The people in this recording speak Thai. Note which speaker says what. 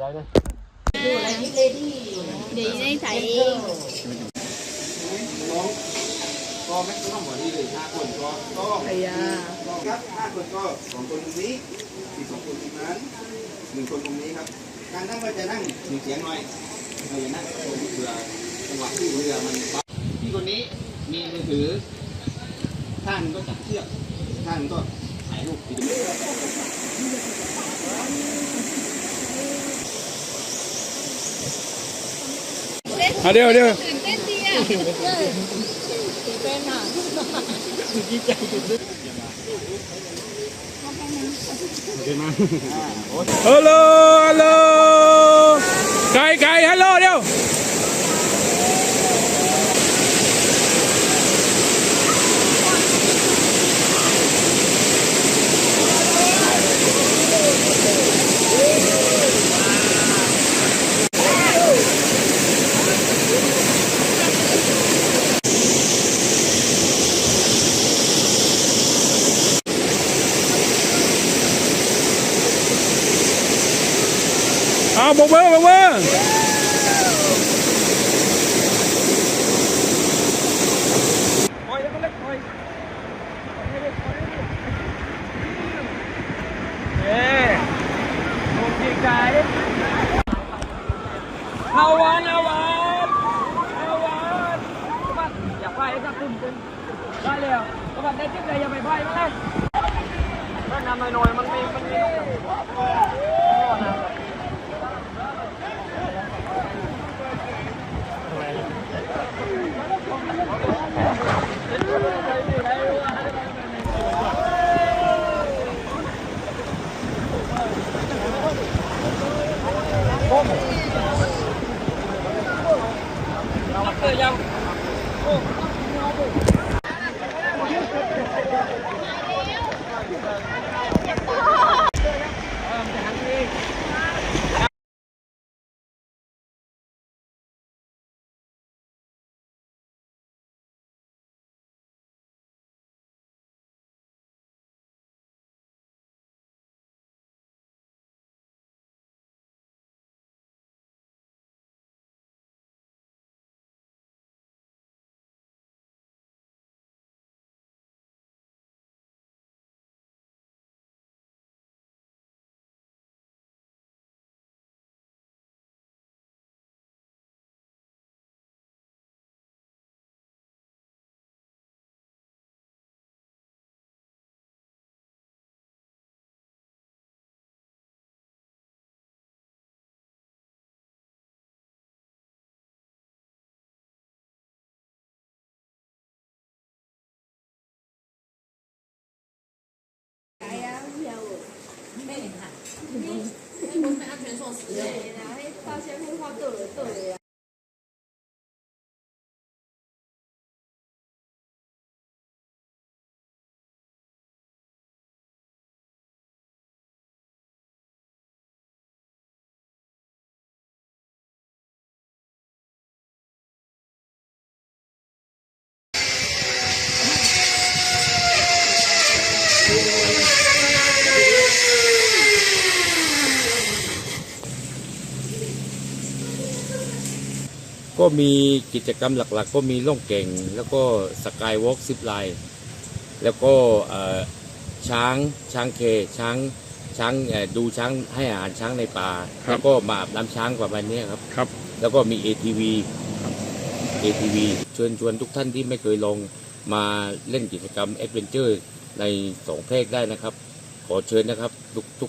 Speaker 1: ได้เลย
Speaker 2: ดูอะไรนี่เลดี้อยู่นะ
Speaker 3: เดี๋ยวได้ใส่เอง
Speaker 4: น้องก็แม็กซ์ต้องหมดที่เลยห้าคนก็ก็
Speaker 2: ไอ้ยา
Speaker 4: ก็ครับห้าคนก็สองคนตรงนี้อีกสองคนตรงนั้นหนึ่งคนตรงนี้ครับ การนั่งก็จะนั่งมีเสียงหน่อยเราอย่านั่งตรงเรือจังหวะที่เรือมันปั๊บพี่คนนี้มีมือถือท่านก็จับเชือกท่านก็ถ่ายรูปทีเดียว
Speaker 1: อะเดี๋ยวเดี๋ยว
Speaker 3: ตื่นเต้นดีอะ
Speaker 2: เป็นอะ
Speaker 1: ฮัลโหลฮัลโหลไก่ไก่ฮัลโหลเดี๋ยว เอาบกมือบกมือเอาวันเอาวันเอาวันกบัดอยากไปสักกลุ่มเป็นได้แล้วกบัดได้จิ๊บเลยอย่าไปไปมาเลยถ้านำหน่อยมันมีมันมี 你看，你
Speaker 3: 为因为工程安全措施，然后他到现在可以了，对了呀。
Speaker 5: ก็มีกิจกรรมหลักๆ ก็มีล่องเก่ง แล้วก็สกายวอล์กซิปไลน์แล้วก็เอ่อช้างช้างเคช้างช้างเอ่อดูช้างให้อาหารช้างในป่า แล้วก็มาอาบน้ำช้างประมาณเนี้ยครับ
Speaker 1: ครับ
Speaker 5: แล้วก็มี ATV ATV เชิญชวนทุกท่านที่ไม่เคยลองมาเล่นกิจกรรมแอดเวนเจอร์ในสองเพศได้นะครับ ขอเชิญนะครับทุกทุก